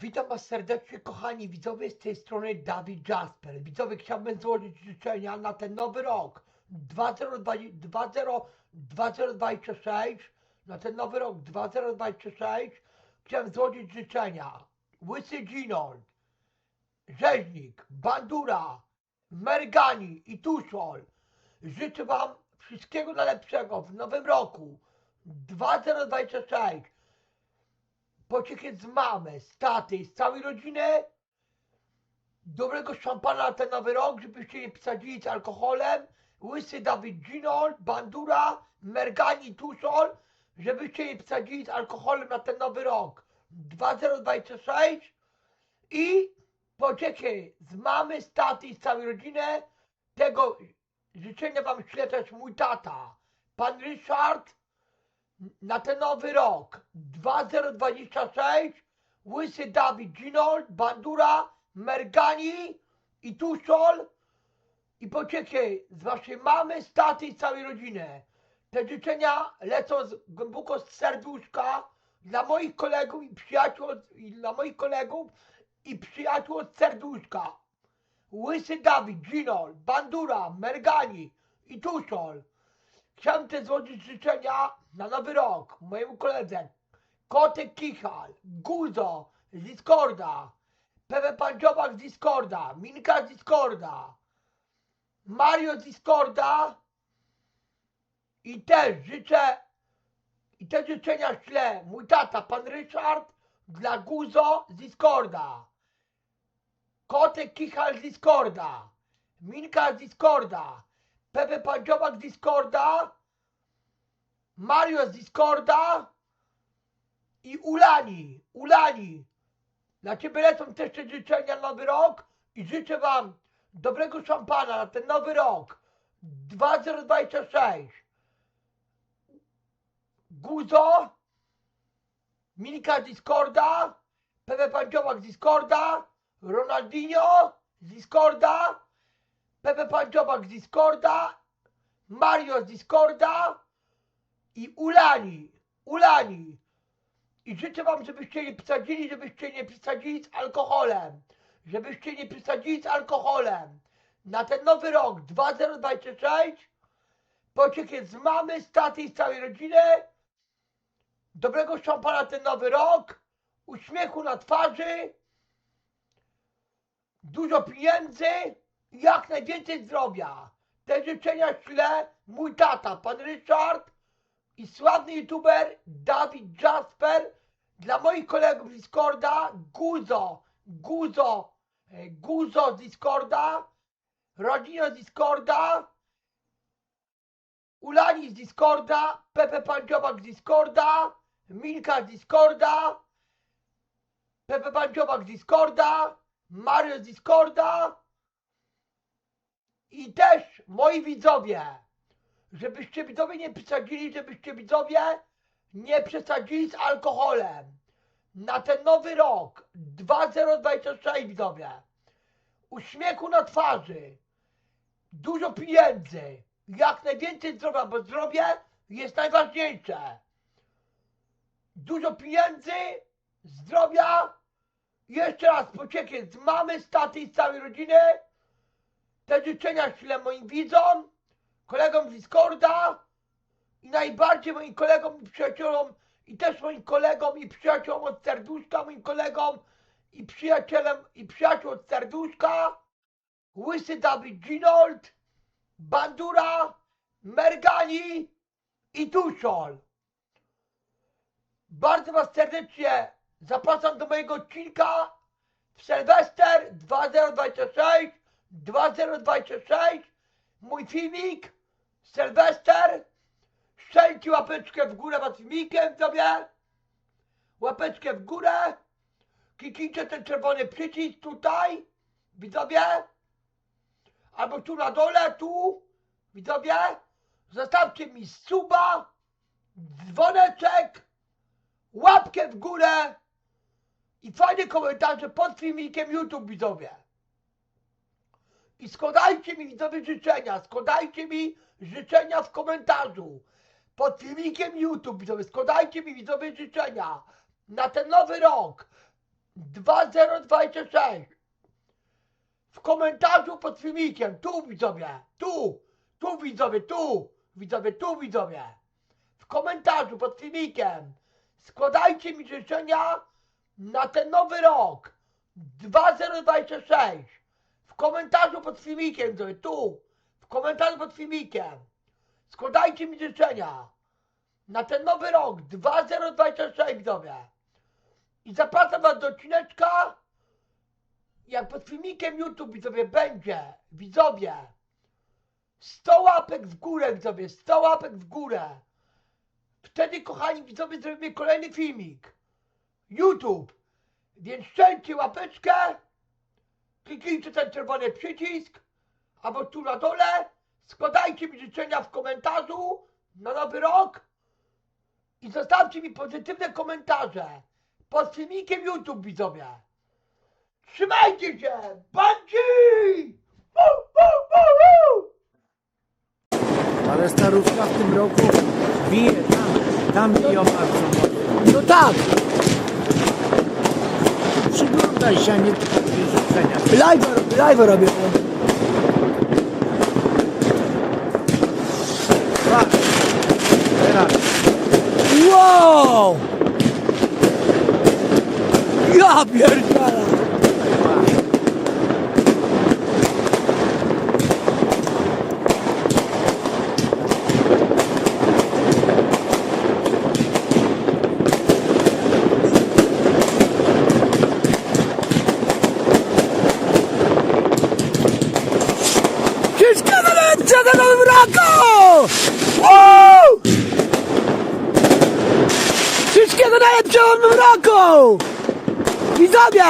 Witam Was serdecznie, kochani widzowie, z tej strony Dawid Jasper. Widzowie, chciałbym złożyć życzenia na ten nowy rok. 2020 20 2026, na ten nowy rok 2026 chciałem złożyć życzenia. Łysy Ginold, Rzeźnik, Bandura, Mergani i Tuszol. Życzę Wam wszystkiego najlepszego w nowym roku. 2026 pociechy z mamy, z taty, z całej rodziny, dobrego szampana na ten nowy rok, żebyście nie pisali z alkoholem, łysy Dawid Ginol, Bandura, Mergani Tuszol, żebyście nie pisali z alkoholem na ten nowy rok. 2026 i pociechy z mamy, z taty, z całej rodziny, tego życzenia wam śle też mój tata, pan Ryszard, na ten nowy rok 2026 Łysy Dawid Ginold, Bandura, Mergani i Tuszol i pociechy z waszej mamy, z i całej rodziny. Te życzenia lecą z, głęboko z serduszka dla moich kolegów i przyjaciół, i dla moich kolegów i przyjaciół od serduszka. Łysy Dawid, Ginold, Bandura, Mergani i Tuszol. Chciałem też złożyć życzenia na nowy rok mojemu koledze Kotek Kichal, Guzo z Discorda, Pepe Pandziobak z Discorda, Minka z Discorda, Mario z Discorda i też życzę i te życzenia ślę mój tata, pan Ryszard dla Guzo z Discorda, Kotek Kichal z Discorda, Minka z Discorda, Pepe Pandziobak z Discorda, Mario z Discorda i Ulani, Ulani. Dla Ciebie lecą też te życzenia na nowy rok i życzę Wam dobrego szampana na ten nowy rok 2026. Guzo, Milka z Discorda, Pepe Pandziobak z Discorda, Ronaldinho z Discorda, Pepe Pandziobak z Discorda, Mario z Discorda i Ulani, Ulani. I życzę wam, żebyście nie przesadzili, żebyście nie przesadzili z alkoholem. Żebyście nie przesadzili z alkoholem. Na ten nowy rok 2026 pociechy z mamy, z taty i z całej rodziny. Dobrego szampana na ten nowy rok. Uśmiechu na twarzy. Dużo pieniędzy jak najwięcej zdrowia. Te życzenia śle mój tata, pan Ryszard i sławny youtuber Dawid Jasper. Dla moich kolegów z Discorda, Guzo, Guzo, e, Guzo z Discorda, rodzina z Discorda, Ulani z Discorda, Pepe Pandziobak z Discorda, Milka z Discorda, Pepe Pandziobak z Discorda, Mario z Discorda i też moi widzowie żebyście widzowie nie przesadzili, żebyście widzowie nie przesadzili z alkoholem. Na ten nowy rok 2026 widzowie. Uśmiechu na twarzy. Dużo pieniędzy. Jak najwięcej zdrowia, bo zdrowie jest najważniejsze. Dużo pieniędzy, zdrowia. Jeszcze raz pociechy z mamy, z taty i z całej rodziny. Te życzenia ślę moim widzom kolegom z Discorda i najbardziej moim kolegom i przyjacielom i też moim kolegom i przyjaciołom od serduszka, moim kolegom i przyjacielem i przyjaciół od serduszka. Łysy Dawid Ginold, Bandura, Mergani i Tuszol. Bardzo Was serdecznie zapraszam do mojego odcinka. W Sylwester 2026 2026 mój filmik, Sylwester, strzelcie łapeczkę w górę pod filmikiem sobie, łapeczkę w górę, kliknijcie ten czerwony przycisk tutaj, widzowie, albo tu na dole, tu, widzowie, zostawcie mi suba, dzwoneczek, łapkę w górę i fajne komentarze pod filmikiem YouTube, widzowie. I składajcie mi widzowie życzenia, składajcie mi życzenia w komentarzu. Pod filmikiem YouTube widzowie, składajcie mi widzowie życzenia na ten nowy rok 2026. W komentarzu pod filmikiem, tu widzowie, tu, tu widzowie, tu, widzowie, tu widzowie. W komentarzu pod filmikiem składajcie mi życzenia na ten nowy rok 2026. W komentarzu pod filmikiem, widzowie, tu, w komentarzu pod filmikiem składajcie mi życzenia na ten nowy rok 2026 widzowie. I zapraszam was do odcineczka, jak pod filmikiem YouTube widzowie będzie, widzowie, 100 łapek w górę widzowie, 100 łapek w górę. Wtedy kochani widzowie zrobimy kolejny filmik. YouTube. Więc szczęście łapeczkę, kliknijcie ten czerwony przycisk, albo tu na dole, składajcie mi życzenia w komentarzu na nowy rok i zostawcie mi pozytywne komentarze pod filmikiem YouTube widzowie. Trzymajcie się! Bandzi! Ale starówka w tym roku bije tam, tam biją bardzo mocno. No tak, Się, a nie życzenia. live, live robię. Teraz Wow! Ja pierdolę! Wszystkiego najlepszego na nowym roku! Woo! Wszystkiego najlepszego w nowym roku! Widzowie!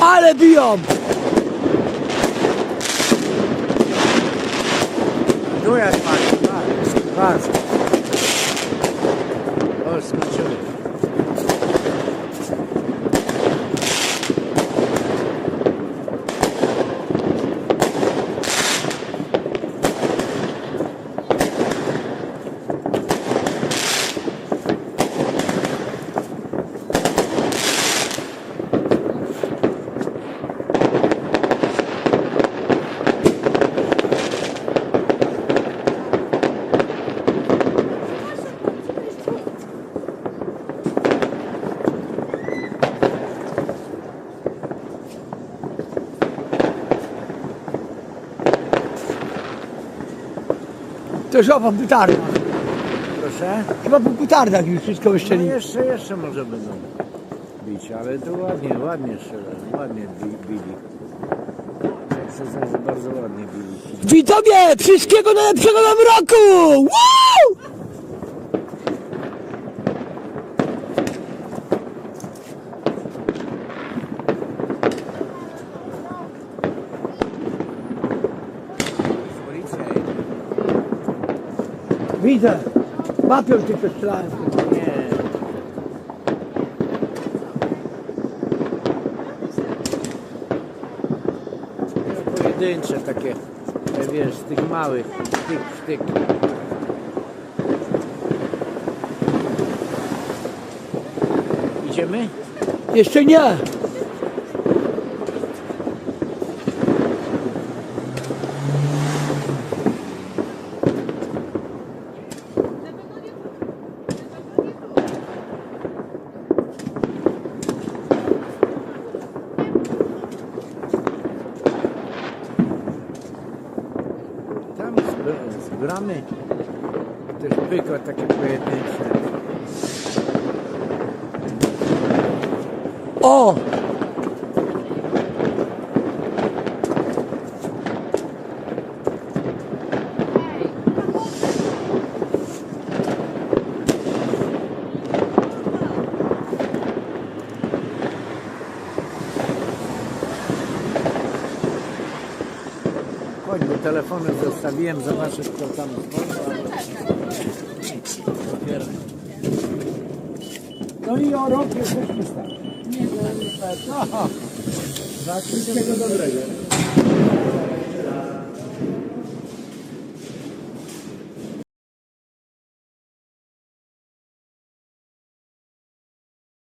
Ale biją! Tu jak patrz, patrz, patrz. O, skończyły. To już po petardach. Proszę? Chyba po petardach już wszystko No wyszczeli. jeszcze, jeszcze może będą bić, ale to ładnie, ładnie strzelają, ładnie bi- bili. Jak sezon bardzo ładnie bili. Widzowie, wszystkiego najlepszego nowym roku! Woo! Widzę. Strzelają. Nie. No, Pojedyncze takie, wiesz, z tych małych, sztyk, sztyk. Idziemy? Jeszcze nie. Tam z, bramy też pykła takie pojedyncze. O! Zostawiłem, zobaczę kto tam. Dopiero. No i o rok jesteśmy stali. No, wszystkiego dobrego.